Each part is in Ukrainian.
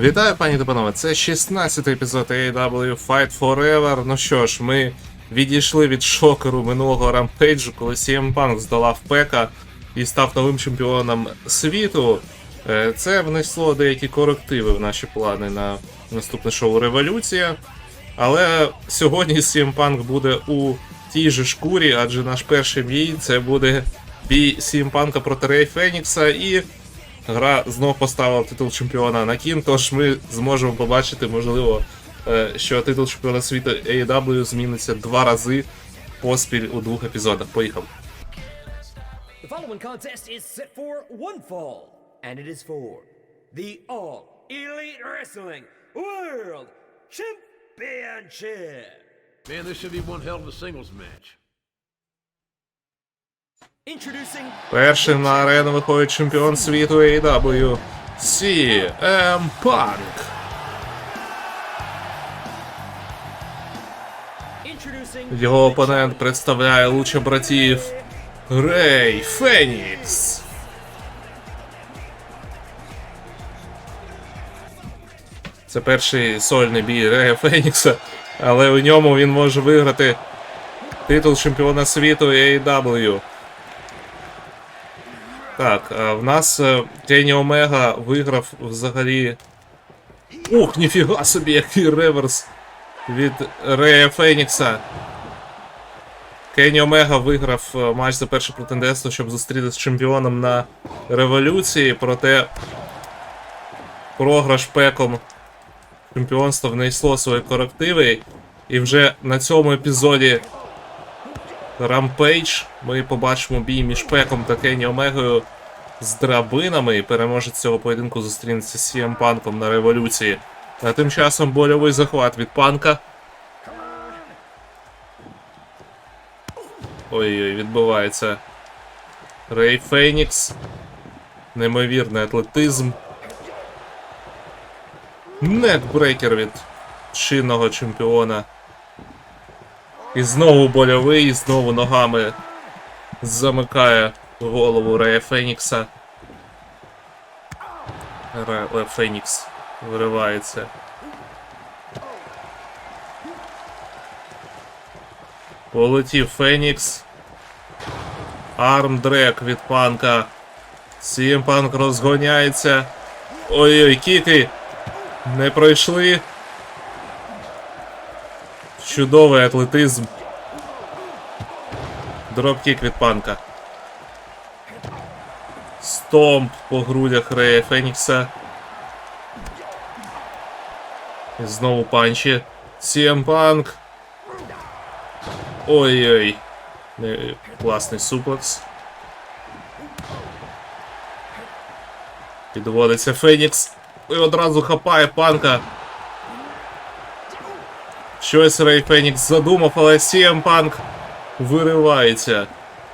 Вітаю, пані та панове. Це 16-й епізод AEW Fight Forever. Ну що ж, ми відійшли від шокеру минулого рампейджу, коли CM Punk здолав Пека і став новим чемпіоном світу. Е, Це внесло деякі корективи в наші плани на наступне шоу Революція. Але сьогодні CM Punk буде у тій же шкурі, адже наш перший бій це буде бій CM Punk проти Рей Фенікса і Гра знов поставила титул чемпіона на кін, тож ми зможемо побачити, можливо, е, що титул чемпіона світу AEW зміниться два рази поспіль у двох епізодах. Поїхав. The following contest is set for one fall, and it is for the All Elite Wrestling World Championship. Man, this should be one hell of a singles match. Першим на арену виходить чемпіон світу AEW CM Punk. Його опонент представляє луча братів Рей Фенікс. Це перший сольний бій Рея Фенікса, але у ньому він може виграти титул чемпіона світу AEW. Так, в нас е, Кенні Омега виграв взагалі. Ух, ніфіга собі, який реверс від Рея Фенікса. Кенні Омега виграв е, матч за перше претендентство, щоб зустрітися з чемпіоном на революції, проте програш пеком чемпіонства внесло свої корективи. І вже на цьому епізоді Rampage ми побачимо бій між Пеком та Кенні Омегою з драбинами. І переможець цього поєдинку зустрінеться з CM Панком на революції. А тим часом больовий захват від панка. Ой-ой, відбувається. Рей Фенікс. Неймовірний атлетизм. Некбрекер від чинного чемпіона. І знову больовий, і знову ногами замикає голову Рея Фенікса. Ре Фенікс виривається. Полетів Фенікс. Армдрек від панка. CM Панк розгоняється. Ой-ой, кіки. Не пройшли. Чудовий атлетизм. Дропкік від панка. Стомп по грудях Рея Фенікса. І знову панчі. CM Панк. Ой-ой. Класний суплекс. Підводиться Фенікс. І одразу хапає панка. Щось Рей Фенікс задумав, але CM Панк виривається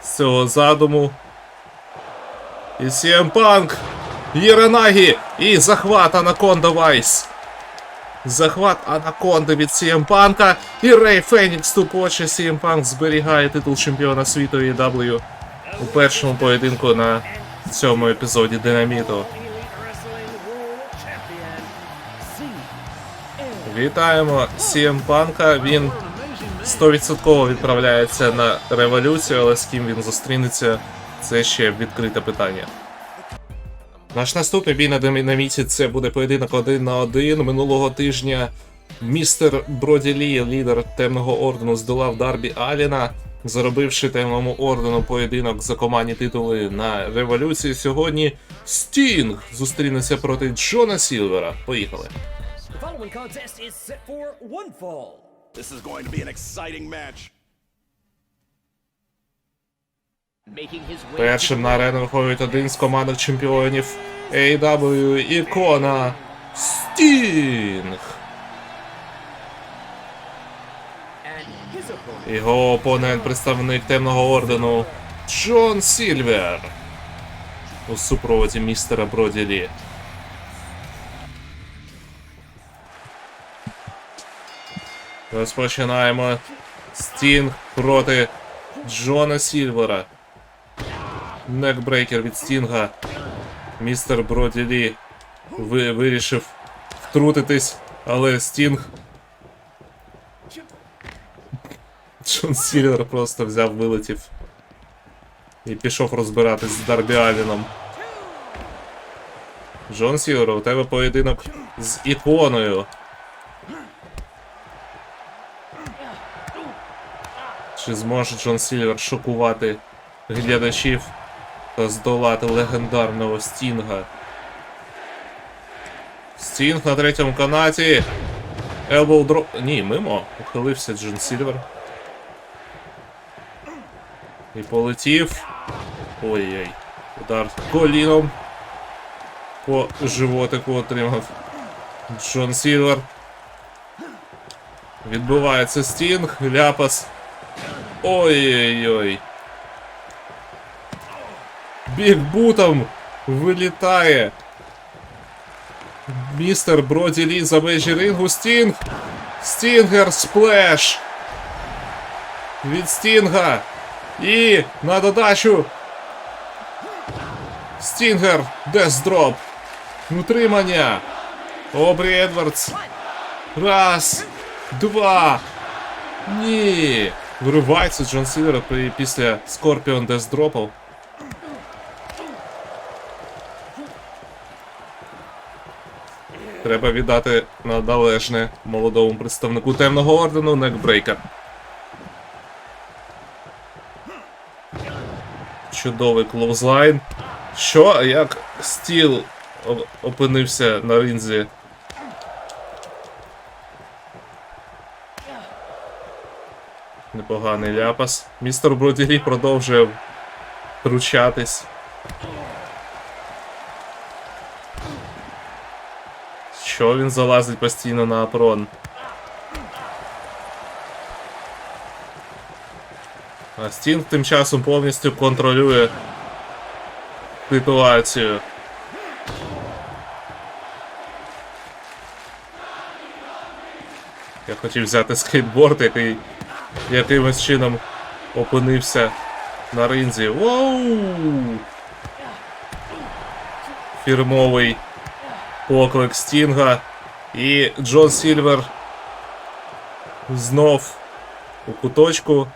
з цього задуму. І CM Панк. Єренагі! І захват Анаконда Вайс. Захват Анаконди від CM Панка. І Рей Фенікс тупоче. CM Панк зберігає титул чемпіона світу EW у першому поєдинку на цьому епізоді Динаміту. Вітаємо CM Панка. Він 100% відправляється на революцію, але з ким він зустрінеться, це ще відкрите питання. Наш наступний бій на динаміті це буде поєдинок один на один. Минулого тижня містер Броді Лі, лідер темного ордену, здолав Дарбі Аліна, заробивши темному ордену поєдинок за командні титули на революції. Сьогодні Стінг зустрінеться проти Джона Сілвера. Поїхали. Following contest is set for one fall. This is going to be an exciting match. Making his way Першим на арену виходить один з командних чемпіонів AEW ікона Стінг. and his opponent. Його опонент представник темного ордену Джон Сільвер. У супроводі містера Броді Розпочинаємо Стінг проти Джона Сільвера. Некбрейкер від Стінга. Містер Броді Лі ви, вирішив втрутитись, але Стінг. Джон Сільвер просто взяв, вилетів. І пішов розбиратись з Дарбі Аліном. Джон Сільвер, у тебе поєдинок з іконою. Чи зможе Джон Сільвер шокувати глядачів та здолати легендарного Стінга? Стінг на третьому канаті. Елбоу дроп. Ні, мимо. Ухилився Джон Сільвер. І полетів. Ой-ой. Удар коліном. По животику отримав. Джон Сільвер. Відбувається Стінг. Ляпас. Ой-ой-ой. Бігбутом вилітає. Містер Броді Лі за межі рингу Стінг. Стінгер сплеш. Від Стінга. І на додачу. Стінгер Десдроп. Утримання. Обрі Едвардс. Раз. Два. Ні. Виривається Джон Сілвер після Скорпіон Десдропу. Треба віддати на належне молодому представнику темного ордену Некбрейкер. Чудовий клоузлайн. Що? Як стіл опинився на ринзі? Непоганий ляпас. Містер Броділі продовжує втручатись. Що він залазить постійно на апрон? А Стінг тим часом повністю контролює ситуацію. Я хотів взяти скейтборд, який якимось чином опинився на ринзі. Воу! Фірмовий поклик Стінга. І Джон Сільвер знов у куточку.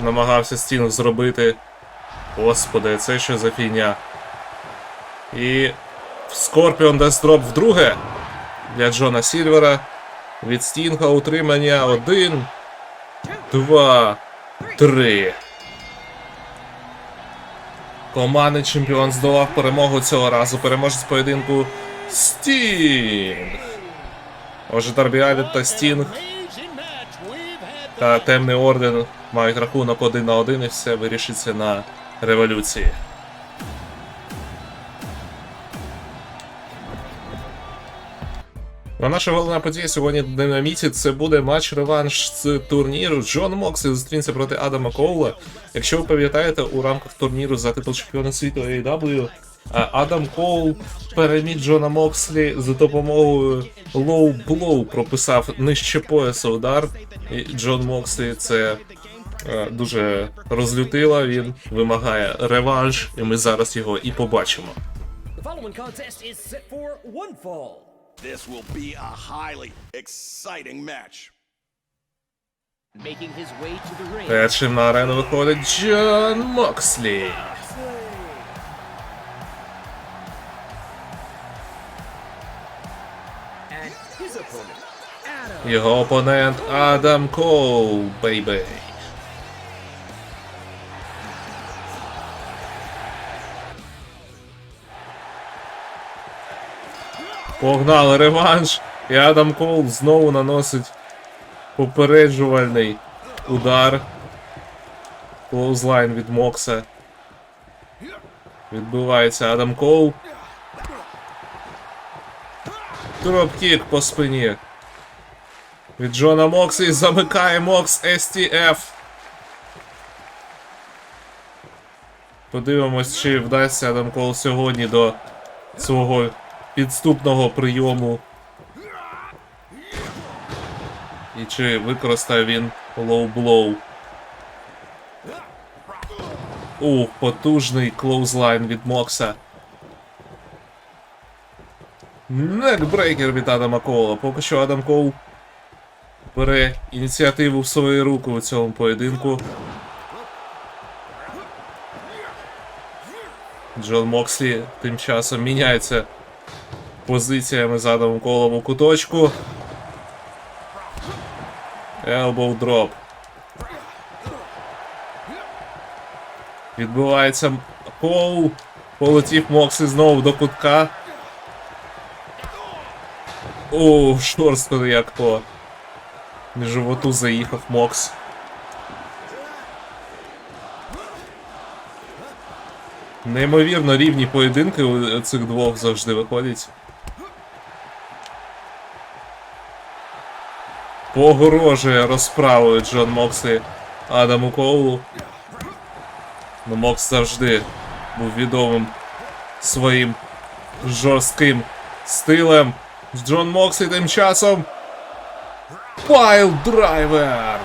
Намагався Стінг зробити. Господи, це що за фігня. І Скорпіон Дестроп вдруге для Джона Сільвера. Від Стінга утримання один, два, три. Командний чемпіон здолав перемогу цього разу. Переможець поєдинку Стінг. Отже, Дарбі та Стінг та Темний Орден мають рахунок один на один і все вирішиться на революції. А наша головна подія сьогодні динаміті це буде матч-реванш з турніру. Джон Мокслі зустрінеться проти Адама Коула. Якщо ви пам'ятаєте, у рамках турніру за титул чемпіона світу AEW Адам Коул переміг Джона Мокслі за допомогою Blow прописав нижче пояса удар. І Джон Мокслі це е, дуже розлютило. Він вимагає реванш, і ми зараз його і побачимо. The following contest is set for one fall. This will be a highly exciting match. Making his way to the ring. Першим на арену виходить Джон Мокслі. And his opponent, Adam. Його опонент Адам Коул, бейбей. Погнали реванш. І Адам Коул знову наносить попереджувальний удар. Клоузлайн від Мокса. Відбувається Адам Коул. Дропкік по спині. Від Джона Мокса і замикає Мокс STF. Подивимось, чи вдасться Адам Кол сьогодні до свого підступного прийому. І чи використає він лоу-блоу. Ух, потужний клоузлайн від Мокса. Некбрейкер від Адама Коула. Поки що Адам Коул бере ініціативу в свої руки у цьому поєдинку. Джон Мокслі тим часом міняється позиціями з Адамом Коулом у куточку. Elbow дроп. Відбувається Коул. Полетів Мокслі знову до кутка. О, шорстко як по животу заїхав Мокс. Неймовірно рівні поєдинки у цих двох завжди виходять. Погрожує розправою Джон Мокслі Адаму Коулу. Ну, Мокс завжди був відомим своїм жорстким стилем. Джон Мокслі тим часом. Пайл драйвер.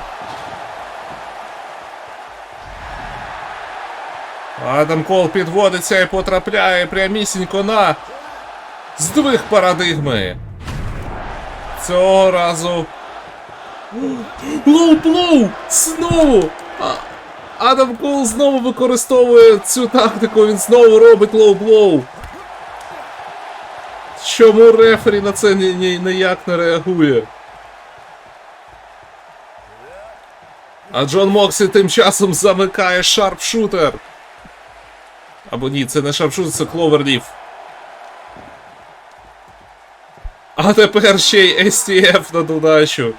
Адам Кол підводиться і потрапляє прямісінько на здвиг парадигми. Цього разу. Лоу-блоу! Знову! Адам Кол знову використовує цю тактику, він знову робить лоу-блоу. Чому рефері на це ні, ні, ніяк не реагує? А Джон Моксі тим часом замикає шарпшутер. Або ні, це не шарпшутер, це кловерліф. А тепер ще й STF на додачу.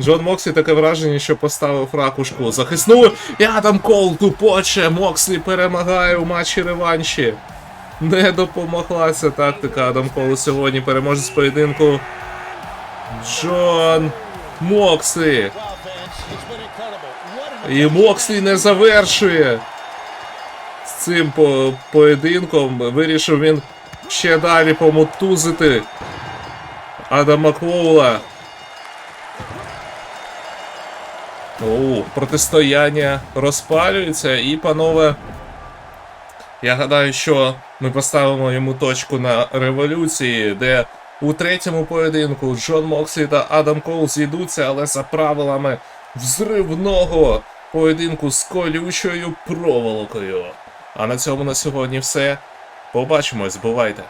Джон Моксі таке враження, що поставив ракушку захисну. І Адам Кол тупоче. Мокслі перемагає у матчі реванші. Не допомогла ця тактика Адам Колу сьогодні. Переможець поєдинку. Джон Мокслі. І Мокслі не завершує. З цим по поєдинком вирішив він ще далі помотузити Адама Коула. О, протистояння розпалюється і, панове. Я гадаю, що ми поставимо йому точку на революції, де у третьому поєдинку Джон Моксі та Адам Коул зійдуться, але за правилами взривного поєдинку з колючою проволокою. А на цьому на сьогодні все. Побачимось, бувайте!